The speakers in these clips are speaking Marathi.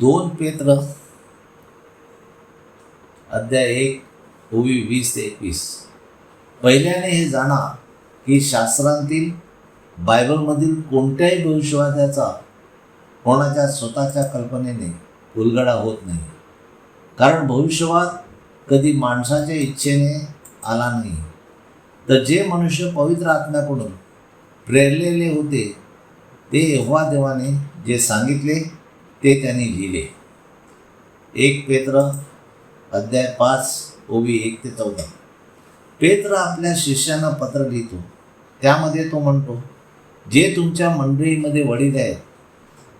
दोन पेत्र अध्याय एक होवी वीस ते एकवीस. पहिल्याने हे जाणा की शास्त्रांतील बायबलमधील कोणत्याही भविष्यवाद्याचा कोणाच्या स्वतःच्या कल्पनेने उलगडा होत नाही. कारण भविष्यवाद कधी माणसाच्या इच्छेने आला नाही. तर जे मनुष्य पवित्र आत्म्याकडून प्रेरलेले होते ते यव्हा देवाने जे सांगितले ते त्यांनी लिहिले. एक पेत्र अध्याय पाच ओबी एक ते चौदा. पेत्र आपल्या शिष्यांना पत्र लिहितो. त्यामध्ये तो म्हणतो जे तुमच्या मंडळीमध्ये वडील आहेत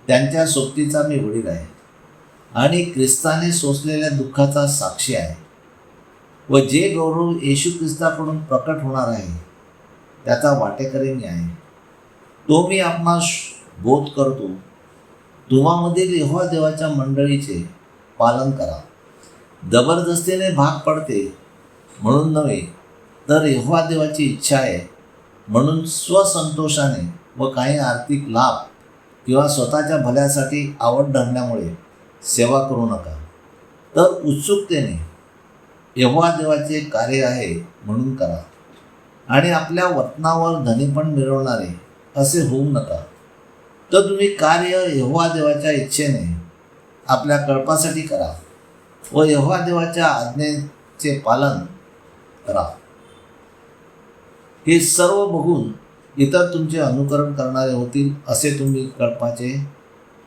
त्यांच्या सोबतीचा मी वडील आहे आणि ख्रिस्ताने सोसलेल्या दुःखाचा साक्षी आहे. व जे गौरव येशू ख्रिस्ताकडून प्रकट होणार आहे त्याचा वाटेकरी मी आहे. तो मी आपणास बोध करतो तुम्हामधील यहोवा देवाच्या मंडळीचे पालन करा. जबरदस्तीने भाग पडते म्हणून नव्हे तर यहोवा देवाची इच्छा आहे. म्हणून स्वसंतोषाने व काही आर्थिक लाभ किंवा स्वतःच्या भल्यासाठी आवड धरण्यामुळे सेवा करू नका. तर उत्सुकतेने यहोवा देवाचे कार्य आहे म्हणून करा. आणि आपल्या वतनावर धनीपण मिळवणारे असे होऊ नका. तर तुम्ही कार्य यहोवा देवाच्या इच्छेने आपल्या कळपासाठी करा. व यहोवा देवाच्या आज्ञेचे पालन करा. हे सर्व बघून इतर तुमचे अनुकरण करणारे होतील असे तुम्ही कळपाचे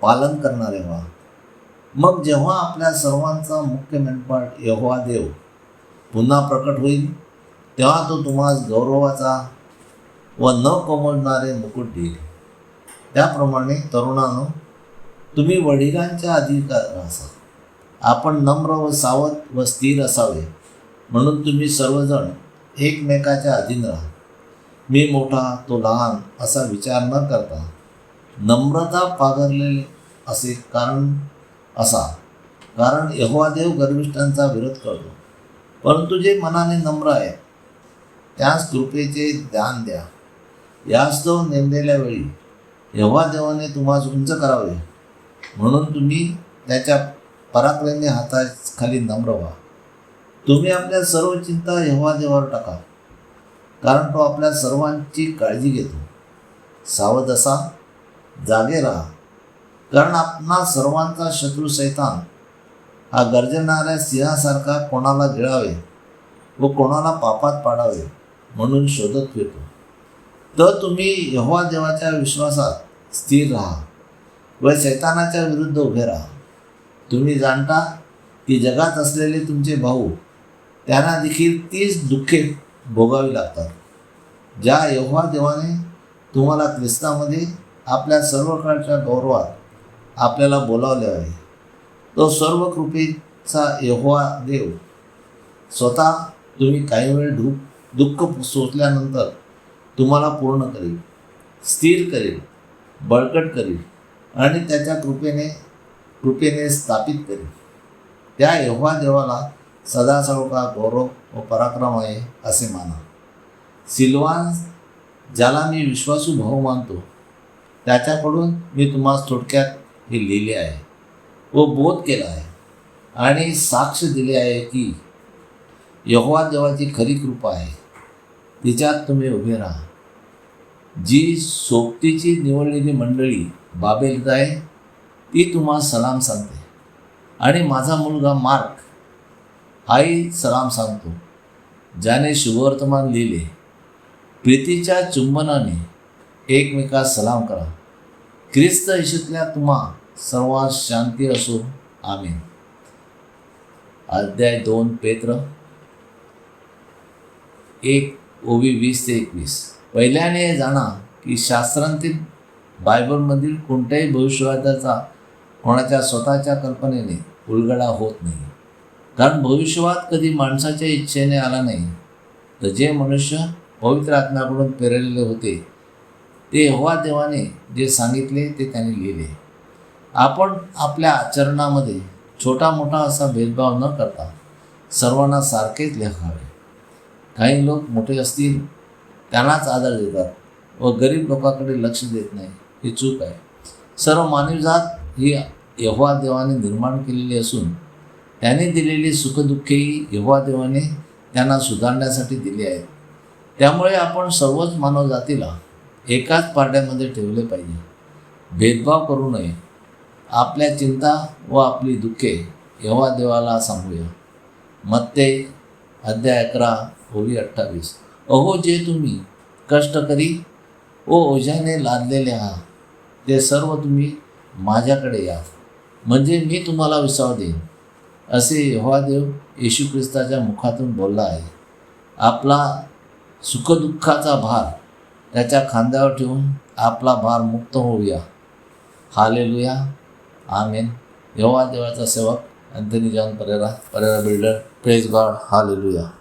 पालन करणारे व्हा मग जेव्हा आपल्या सर्वांचा मुख्य मेंढपाळ यहोवा देव पुन्हा प्रकट होईल तेव्हा तो तुम्हाला गौरवाचा व न कोमडणारे मुकुट देईल. त्याप्रमाणे तरुणानो तुम्ही वडिलांच्या अधिकार असा आपण नम्र व सावध व स्थिर असावे म्हणून तुम्ही सर्वजण एकमेकाच्या अधीन राहा. मी मोठा तो लहान असा विचार न करता नम्रता पागरलेले असे कारण असा. कारण यहोवादेव गर्विष्ठांचा विरोध करतो. परंतु जे मनाने नम्र आहेत त्याच कृपेचे दान द्या. यास्तव नेमलेल्या वेळी एव्हा देवाने तुम्हाला उंच करावे. म्हणून तुम्ही त्याच्या पराक्रमी हाताखाली नम्र व्हा. तुम्ही आपल्या सर्व चिंता एव्हा देवावर टाका. कारण तो आपल्या सर्वांची काळजी घेतो. सावध असा जागे राहा. कारण आपणा सर्वांचा शत्रू सैतान. हा गर्जणाऱ्या सिंहासारखा कोणाला गिळावे व कोणाला पापात पाडावे म्हणून शोधत फिरतो. तर तुम्ही यहोवा देवाच्या विश्वासात स्थिर राहा व शैतानाच्या विरुद्ध उभे राहा. तुम्ही जाणता की जगात असलेले तुमचे भाऊ त्यांना देखील तीच दुःखे भोगावी लागतात. ज्या यहोवा देवाने तुम्हाला ख्रिस्तामध्ये आपल्या सर्व काळच्या गौरवात आपल्याला बोलावले आहे तो सर्व कृपेचा यहोवा देव स्वतः तुम्ही काही वेळ दु दुःख सोचल्यानंतर तुम्हाला पूर्ण करेल स्थिर करेल बळकट करील आणि त्याच्या कृपेने कृपेने स्थापित करेल. त्या यहोवा देवाला सदा का गौरव व पराक्रम आहे असे माना. सिल्वान ज्याला मी विश्वासू भाऊ मानतो त्याच्याकडून मी तुम्हाला थोडक्यात हे लिहिले आहे व बोध केला आहे आणि साक्ष दिले आहे की यहोवा देवाची खरी कृपा आहे. तिच्यात तुम्ही उभे राहा. जी सोबतीची निवडलेली मंडळी बाबेल आहे ती तुम्हाला सलाम सांगते. आणि माझा मुलगा मार्क हाही सलाम सांगतो. ज्याने शुभवर्तमान लिहिले प्रीतीच्या चुंबनाने एकमेकास सलाम करा. ख्रिस्त येशूतल्या तुम्हा सर्वात शांती असो आम्ही अध्याय दोन पेत्र एक ओवी वीस ते एकवीस. पहिल्याने हे जाणा की शास्त्रांतील बायबलमधील कोणत्याही भविष्यवादाचा कोणाच्या स्वतःच्या कल्पनेने उलगडा होत नाही. कारण भविष्यवाद कधी माणसाच्या इच्छेने आला नाही. तर जे मनुष्य पवित्र आत्म्याकडून पेरलेले होते ते यहोवा देवाने जे सांगितले ते त्यांनी लिहिले. आपण आपल्या आचरणामध्ये छोटा मोठा असा भेदभाव न करता सर्वांना सारखेच लेखावे. काही लोक मोठे असतील त्यांनाच आदर देतात व गरीब लोकांकडे लक्ष देत नाही ही चूक आहे. सर्व मानवजात ही यहोवा देवाने निर्माण केलेली असून त्याने दिलेली सुखदुःखेही यहोवा देवाने त्यांना सुधारण्यासाठी दिली आहेत. त्यामुळे आपण सर्वच मानवजातीला एकाच पारड्यामध्ये ठेवले पाहिजे. भेदभाव करू नये. आपल्या चिंता व आपली दुःखे यहोवा देवाला सांगूया. मत्ते अध्याय अकरा ओवी अठ्ठावीस. अहो जे तुम्ही कष्ट करी व ओझ्याने लादलेले आहात ते सर्व तुम्ही माझ्याकडे या. म्हणजे मी तुम्हाला विसाव देईन. असे यहोवादेव येशू ख्रिस्ताच्या मुखातून बोलला आहे. आपला सुखदुःखाचा भार त्याच्या खांद्यावर ठेवून आपला भार मुक्त होऊया. हालेलुया. आमेन. यहोवा देवाचा सेवक Anthony John Pereira Pereira builder praise God. Hallelujah.